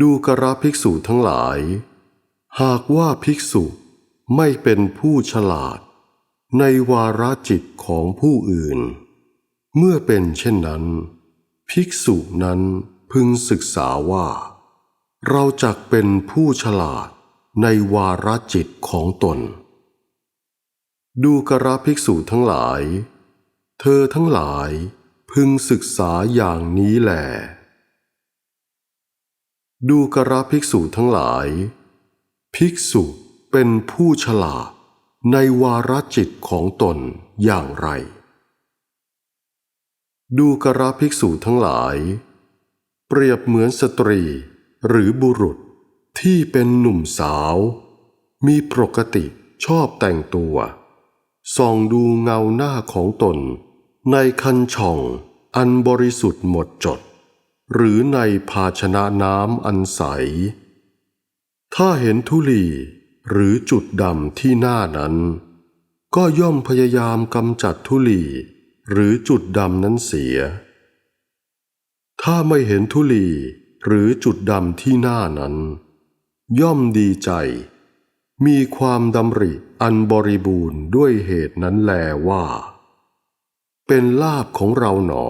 ดูกระภิกษุทั้งหลาย หากว่าภิกษุไม่เป็นผู้ฉลาด ในวาระจิตของผู้อื่น เมื่อเป็นเช่นนั้น ภิกษุนั้นพึงศึกษาว่า เราจักเป็นผู้ฉลาดในวาระจิตของตน ดูกระภิกษุทั้งหลาย เธอทั้งหลายพึงศึกษาอย่างนี้แหละ ดูกระภิกษุทั้งหลาย ภิกษุเป็นผู้ฉลาดในวาระจิตของตนอย่างไร ดูกระภิกษุทั้งหลาย เปรียบเหมือนสตรีหรือบุรุษที่เป็นหนุ่มสาว มีปกติชอบแต่งตัวส่องดูเงาหน้าของตนในคันช่องอันบริสุทธิ์หมดจด หรือในภาชนะน้ำอันใส ถ้าเห็นทุลีหรือจุดดำที่หน้านั้น ก็ย่อมพยายามกำจัดทุลีหรือจุดดำนั้นเสีย ถ้าไม่เห็นทุลีหรือจุดดำที่หน้านั้น ย่อมดีใจ มีความดำริอันบริบูรณ์ด้วยเหตุนั้นแลว่า เป็นลาบของเราหนอ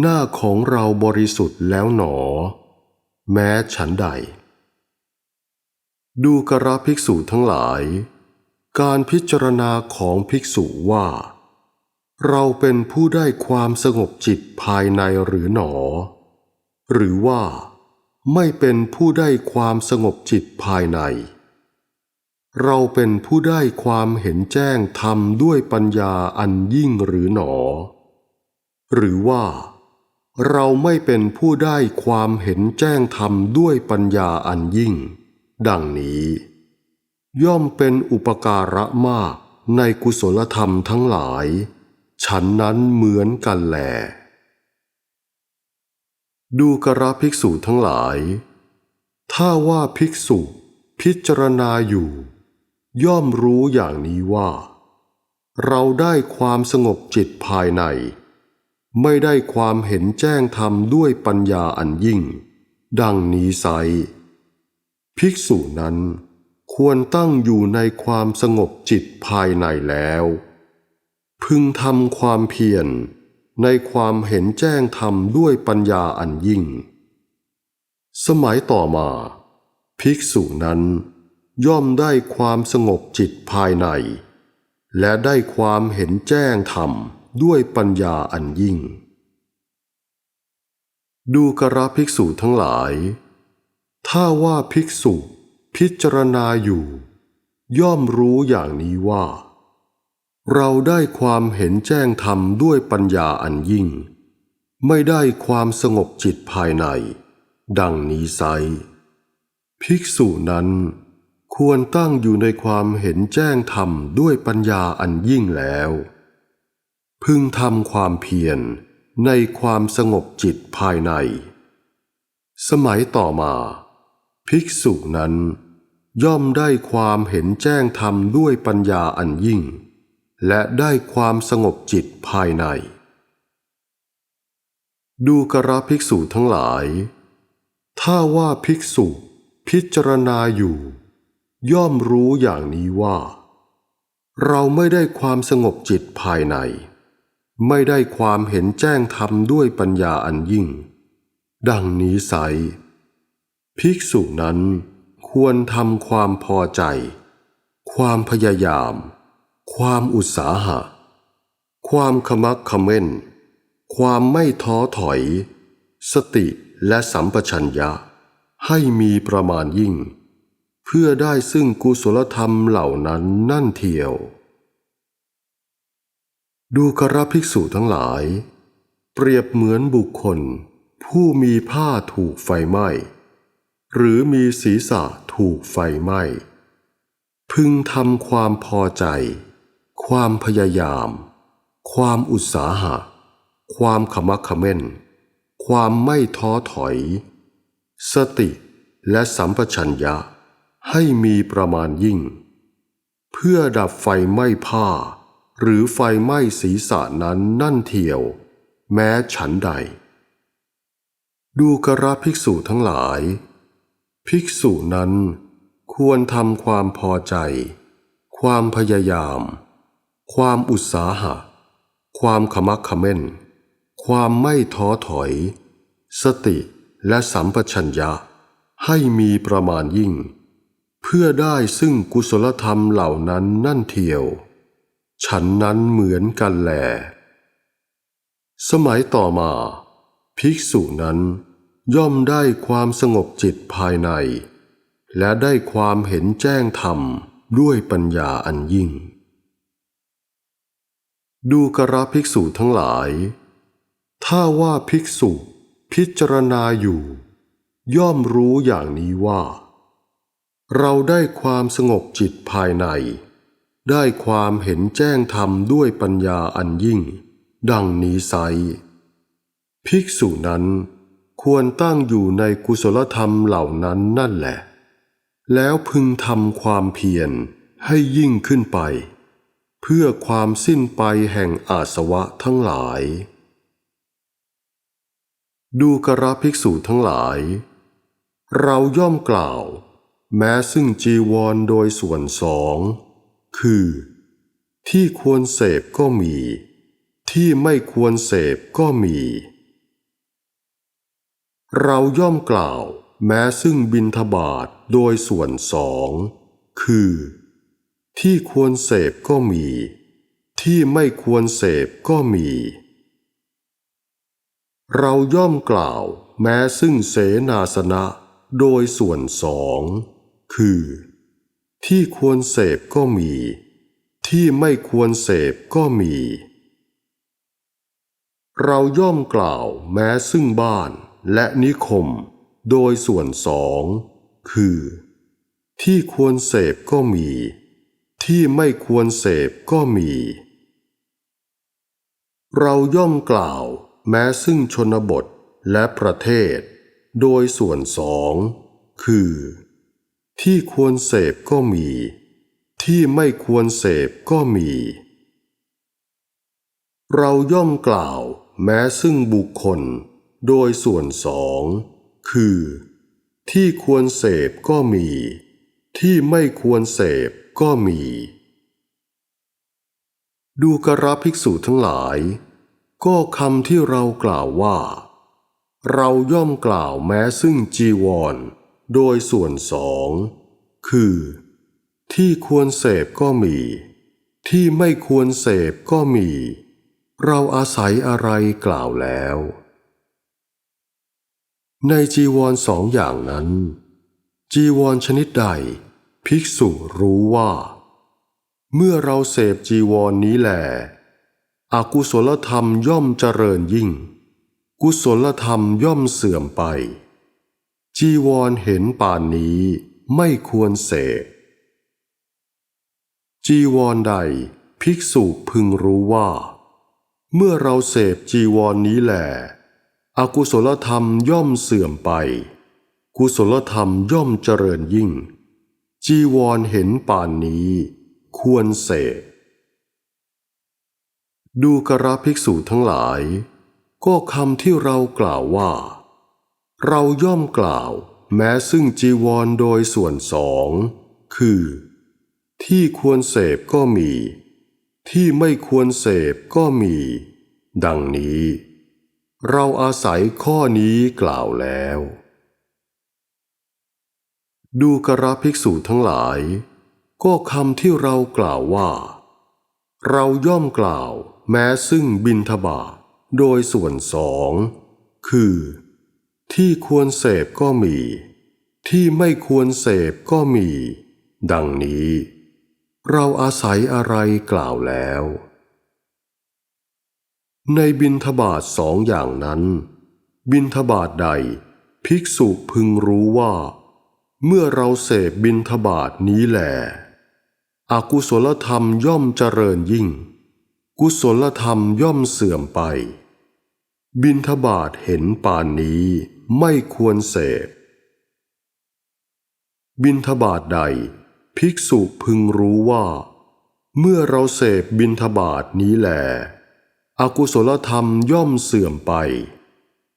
หน้าของเราบริสุทธิ์แล้วหนอ แม้ฉันใด ดูกระภิกษุทั้งหลาย การพิจารณาของภิกษุว่า เราเป็นผู้ได้ความสงบจิตภายในหรือหนอ หรือว่าไม่เป็นผู้ได้ความสงบจิตภายใน เราเป็นผู้ได้ความเห็นแจ้งธรรมด้วยปัญญาอันยิ่งหรือหนอ หรือว่า เราไม่เป็นผู้ได้ความเห็นแจ้งธรรมด้วยปัญญาอันยิ่ง ดังนี้ ย่อมเป็นอุปการะมากในกุศลธรรมทั้งหลาย ฉันนั้นเหมือนกันแหลดูกระภิกษุทั้งหลาย ถ้าว่าภิกษุพิจารณาอยู่ ย่อมรู้อย่างนี้ว่า เราได้ความสงบจิตภายใน ไม่ได้ความเห็นแจ้งธรรมด้วยปัญญาอันยิ่ง ดังนี้ไซภิกษุนั้นควรตั้งอยู่ในความสงบจิตภายในแล้ว พึงทำความเพียรในความเห็นแจ้งธรรมด้วยปัญญาอันยิ่ง สมัยต่อมา ภิกษุนั้นย่อมได้ความสงบจิตภายใน และได้ความเห็นแจ้งธรรม ด้วยปัญญาอันยิ่ง ดูกระภิกษุทั้งหลาย ถ้าว่าภิกษุพิจารณาอยู่ ย่อมรู้อย่างนี้ว่า เราได้ความเห็นแจ้งธรรมด้วยปัญญาอันยิ่ง ไม่ได้ความสงบจิตภายใน ดังนี้ไซภิกษุนั้นควรตั้งอยู่ในความเห็นแจ้งธรรมด้วยปัญญาอันยิ่งแล้ว พึงทำความเพียรในความสงบจิตภายใน สมัยต่อมา ภิกษุนั้น ย่อมได้ความเห็นแจ้งธรรมด้วยปัญญาอันยิ่ง และได้ความสงบจิตภายใน ดูกระภิกษุทั้งหลาย ถ้าว่าภิกษุพิจารณาอยู่ ย่อมรู้อย่างนี้ว่า เราไม่ได้ความสงบจิตภายใน ไม่ได้ความเห็นแจ้งธรรมด้วยปัญญาอันยิ่ง ดังนี้ไซภิกษุนั้นควรทำความพอใจ ความพยายาม ความอุตสาหะ ความขมักขม้น ความไม่ท้อถอย สติและสัมปชัญญะ ให้มีประมาณยิ่ง เพื่อได้ซึ่งกุศลธรรมเหล่านั้นนั่นเทียว ดูกระภิกษุทั้งหลาย เปรียบเหมือนบุคคล ผู้มีผ้าถูกไฟไหม้ หรือมีศีรษะถูกไฟไหม้ พึงทำความพอใจ ความพยายาม ความอุตสาหะ ความขมักเขม้น ความไม่ท้อถอย สติและสัมปชัญญะให้มีประมาณยิ่ง เพื่อดับไฟไหม้ผ้า หรือไฟไหม้ศีรษะนั้นนั่นเทียว แม้ฉันใด ดูกระภิกษุทั้งหลาย ภิกษุนั้นควรทำความพอใจ ความพยายาม ความอุตสาหะ ความขมักขม้น ความไม่ท้อถอย สติและสัมปชัญญะ ให้มีประมาณยิ่ง เพื่อได้ซึ่งกุศลธรรมเหล่านั้นนั่นเทียว ฉันนั้นเหมือนกันแหลสมัยต่อมา ภิกษุนั้นย่อมได้ความสงบจิตภายใน และได้ความเห็นแจ้งธรรมด้วยปัญญาอันยิ่ง ดูกระภิกษุทั้งหลาย ถ้าว่าภิกษุพิจารณาอยู่ ย่อมรู้อย่างนี้ว่า เราได้ความสงบจิตภายใน ได้ความเห็นแจ้งธรรมด้วยปัญญาอันยิ่ง ดังนี้ไซภิกษุนั้นควรตั้งอยู่ในกุศลธรรมเหล่านั้นนั่นแหละ แล้วพึงทำความเพียรให้ยิ่งขึ้นไป เพื่อความสิ้นไปแห่งอาสวะทั้งหลาย ดูกระภิกษุทั้งหลาย เราย่อมกล่าว แม้ซึ่งจีวรโดยส่วนสอง คือ ที่ควรเสพก็มี ที่ไม่ควรเสพก็มี เราย่อมกล่าวแม้ซึ่งบินทบาทโดยส่วนสอง คือ ที่ควรเสพก็มี ที่ไม่ควรเสพก็มี เราย่อมกล่าวแม้ซึ่งเสนาสนะโดยส่วนสอง คือ ที่ควรเสพก็มี ที่ไม่ควรเสพก็มี เราย่อมกล่าวแม้ซึ่งบ้านและนิคมโดยส่วนสอง คือ ที่ควรเสพก็มี ที่ไม่ควรเสพก็มี เราย่อมกล่าวแม้ซึ่งชนบทและประเทศ โดยส่วนสอง คือ ที่ควรเสพก็มี ที่ไม่ควรเสพก็มี เราย่อมกล่าวแม้ซึ่งบุคคล โดยส่วนสอง คือ ที่ควรเสพก็มี ที่ไม่ควรเสพก็มี ดูกระภิกษุทั้งหลาย ก็คำที่เรากล่าวว่า เราย่อมกล่าวแม้ซึ่งจีวร โดยส่วนสองคือ ที่ควรเสพก็มี ที่ไม่ควรเสพก็มี เราอาศัยอะไรกล่าวแล้ว ในจีวรสองอย่างนั้น จีวรชนิดใด ภิกษุรู้ว่า เมื่อเราเสพจีวรนนี้แหลอกุศลธรรมย่อมเจริญยิ่ง กุศลธรรมย่อมเสื่อมไป จีวรเห็นป่านนี้ไม่ควรเสพจีวรใดภิกษุพึงรู้ว่า เมื่อเราเสพจีวรนนี้แหลอกุศลธรรมย่อมเสื่อมไป กุศลธรรมย่อมเจริญยิ่ง จีวรเห็นป่านนี้ ควรเสพดูกระภิกษุทั้งหลาย ก็คำที่เรากล่าวว่า เราย่อมกล่าว แม้ซึ่งจีวรโดยส่วนสอง คือ ที่ควรเสพก็มี ที่ไม่ควรเสพก็มี ดังนี้ เราอาศัยข้อนี้กล่าวแล้ว ดูกระภิกษุทั้งหลาย ก็คำที่เรากล่าวว่า เราย่อมกล่าว แม้ซึ่งบินทบาทโดยส่วนสอง คือ ที่ควรเสพก็มี ที่ไม่ควรเสพก็มี ดังนี้ เราอาศัยอะไรกล่าวแล้ว ในบินทบาทสองอย่างนั้น บินทบาทใด ภิกษุพึงรู้ว่า เมื่อเราเสพบินทบาทนี้แหลอกุศลธรรมย่อมเจริญยิ่ง กุศลธรรมย่อมเสื่อมไป บินทบาทเห็นป่านนี้ ไม่ควรเสพ บินทบาทใด ภิกษุพึงรู้ว่า เมื่อเราเสพบินทบาทนี้แหลอกุศลธรรมย่อมเสื่อมไป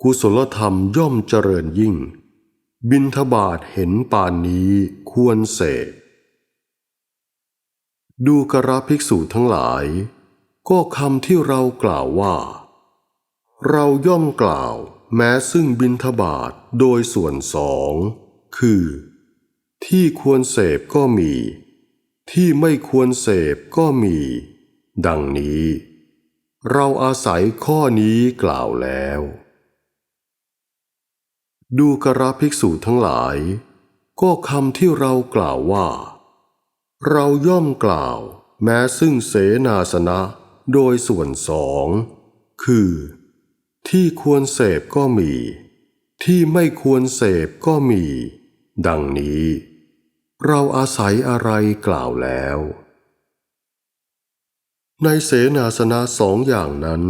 กุศลธรรมย่อมเจริญยิ่ง บินทบาทเห็นป่านนี้ควรเสพ ดูกระภิกษุทั้งหลาย ก็คำที่เรากล่าวว่า เราย่อมกล่าว แม้ซึ่งบินทบาทโดยส่วนสอง คือ ที่ควรเสพก็มี ที่ไม่ควรเสพก็มี ดังนี้ เราอาศัยข้อนี้กล่าวแล้ว ดูกระภิกษุทั้งหลาย ก็คำที่เรากล่าวว่า เราย่อมกล่าว แม้ซึ่งเสนาสนะโดยส่วนสอง คือ ที่ควรเสพก็มี ที่ไม่ควรเสพก็มี ดังนี้ เราอาศัยอะไรกล่าวแล้ว ในเสนาสนะสองอย่างนั้น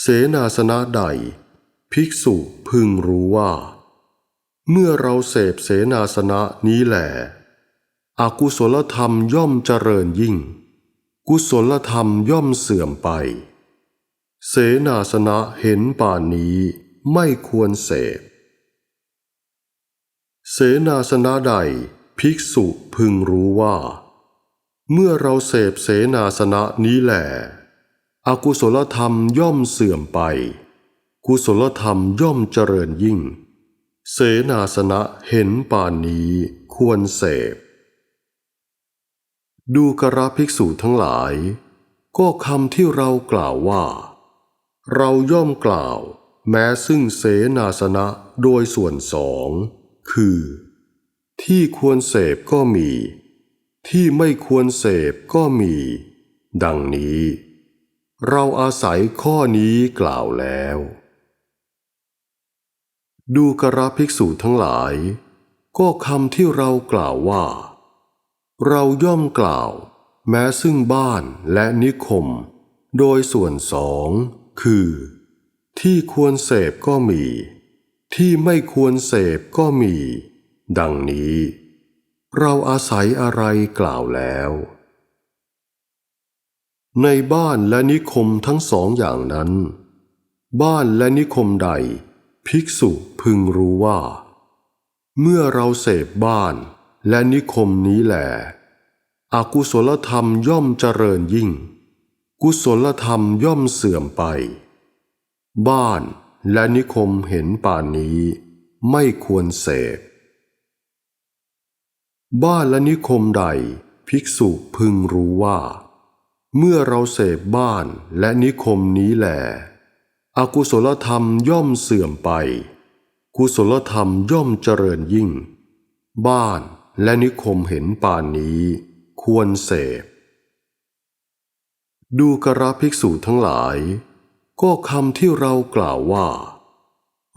เสนาสนะใด ภิกษุพึงรู้ว่า เมื่อเราเสพเสนาสนะนี้แหละอกุศลธรรมย่อมเจริญยิ่ง กุศลธรรมย่อมเสื่อมไป เสนาสนะเห็นป่านนี้ไม่ควรเสพ เสนาสนะใดภิกษุพึงรู้ว่า เมื่อเราเสพเสนาสนะนี้แหลอกุศลธรรมย่อมเสื่อมไป กุศลธรรมย่อมเจริญยิ่ง เสนาสนะเห็นป่านนี้ควรเสพ ดูกระภิกษุทั้งหลาย ก็คำที่เรากล่าวว่า เราย่อมกล่าว แม้ซึ่งเสนาสนะโดยส่วนสอง คือ ที่ควรเสพก็มี ที่ไม่ควรเสพก็มี ดังนี้ เราอาศัยข้อนี้กล่าวแล้ว ดูกระภิกษุทั้งหลาย ก็คำที่เรากล่าวว่า เราย่อมกล่าว แม้ซึ่งบ้านและนิคม โดยส่วนสอง คือ ที่ควรเสพก็มี ที่ไม่ควรเสพก็มี ดังนี้ เราอาศัยอะไรกล่าวแล้ว ในบ้านและนิคมทั้งสองอย่างนั้น บ้านและนิคมใด ภิกษุพึงรู้ว่า เมื่อเราเสพบ้านและนิคมนี้แหละอกุศลธรรมย่อมเจริญยิ่ง กุศลธรรมย่อมเสื่อมไป บ้านและนิคมเห็นป่านนี้ไม่ควรเสพ บ้านและนิคมใดภิกษุพึงรู้ว่า เมื่อเราเสพบ้านและนิคมนี้แหลอกุศลธรรมย่อมเสื่อมไป กุศลธรรมย่อมเจริญยิ่ง บ้านและนิคมเห็นป่านนี้ควรเสพ ดูกระภิกษุทั้งหลาย ก็คำที่เรากล่าวว่า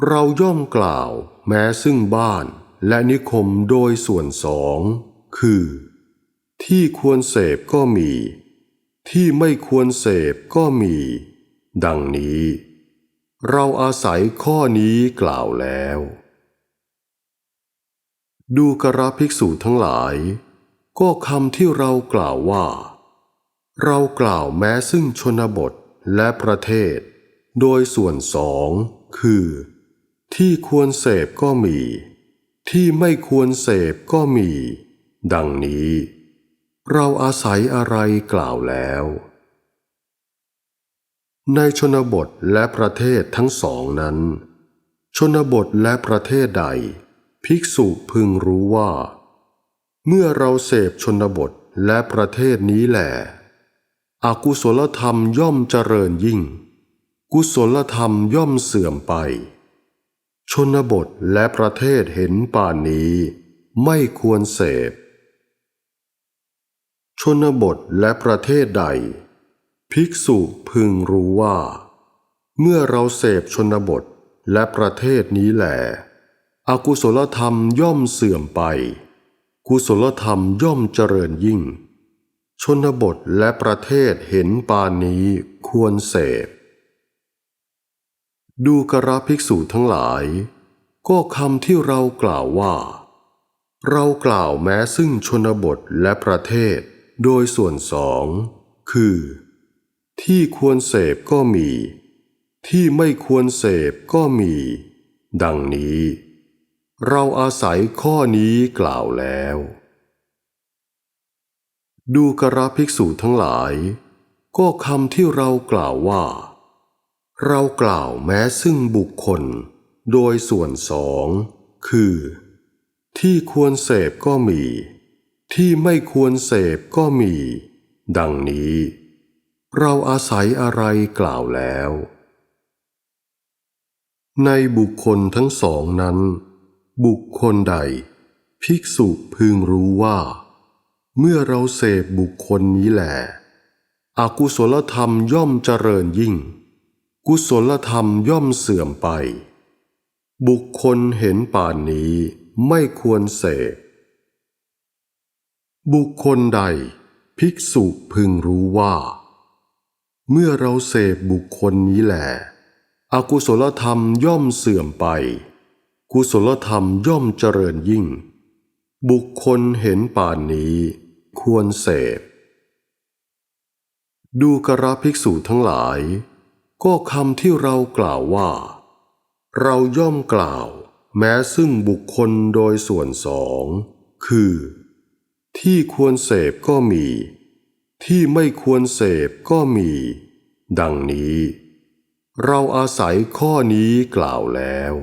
เราย่อมกล่าวแม้ซึ่งบ้านและนิคมโดยส่วนสอง คือ ที่ควรเสพก็มี ที่ไม่ควรเสพก็มี ดังนี้ เราอาศัยข้อนี้กล่าวแล้ว ดูกระภิกษุทั้งหลาย ก็คำที่เรากล่าวว่า เรากล่าวแม้ซึ่งชนบทและประเทศ โดยส่วนสองคือ ที่ควรเสพก็มี ที่ไม่ควรเสพก็มี ดังนี้ เราอาศัยอะไรกล่าวแล้ว ในชนบทและประเทศทั้งสองนั้น ชนบทและประเทศใด ภิกษุพึงรู้ว่า เมื่อเราเสพชนบทและประเทศนี้แหละ อกุศลธรรมย่อมเจริญยิ่ง กุศลธรรมย่อมเสื่อมไป ชนบทและประเทศเห็นป่านนี้ไม่ควรเสพ ชนบทและประเทศใด ภิกษุพึงรู้ว่า เมื่อเราเสพชนบทและประเทศนี้แหลอกุศลธรรมย่อมเสื่อมไป กุศลธรรมย่อมเจริญยิ่ง ชนบทและประเทศเห็นปานนี้ควรเสพ ดูกระภิกษุทั้งหลาย ก็คำที่เรากล่าวว่า เรากล่าวแม้ซึ่งชนบทและประเทศโดยส่วนสอง คือ ที่ควรเสพก็มี ที่ไม่ควรเสพก็มี ดังนี้ เราอาศัยข้อนี้กล่าวแล้ว ดูกระภิกษุทั้งหลาย ก็คำที่เรากล่าวว่า เรากล่าวแม้ซึ่งบุคคล โดยส่วนสอง คือ ที่ควรเสพก็มี ที่ไม่ควรเสพก็มี ดังนี้ เราอาศัยอะไรกล่าวแล้ว ในบุคคลทั้งสองนั้น บุคคลใด ภิกษุพึงรู้ว่า เมื่อเราเสพบุคคลนี้แหละอกุศลธรรมย่อมเจริญยิ่ง กุศลธรรมย่อมเสื่อมไป บุคคลเห็นป่านนี้ไม่ควรเสพ บุคคลใด ภิกษุพึงรู้ว่า เมื่อเราเสพบุคคลนี้แหละอกุศลธรรมย่อมเสื่อมไป กุศลธรรมย่อมเจริญยิ่ง บุคคลเห็นป่านนี้ ควรเสพ ดูกระภิกษุทั้งหลาย ก็คำที่เรากล่าวว่า เราย่อมกล่าว แม้ซึ่งบุคคลโดยส่วนสอง คือ ที่ควรเสพก็มี ที่ไม่ควรเสพก็มี ดังนี้ เราอาศัยข้อนี้กล่าวแล้ว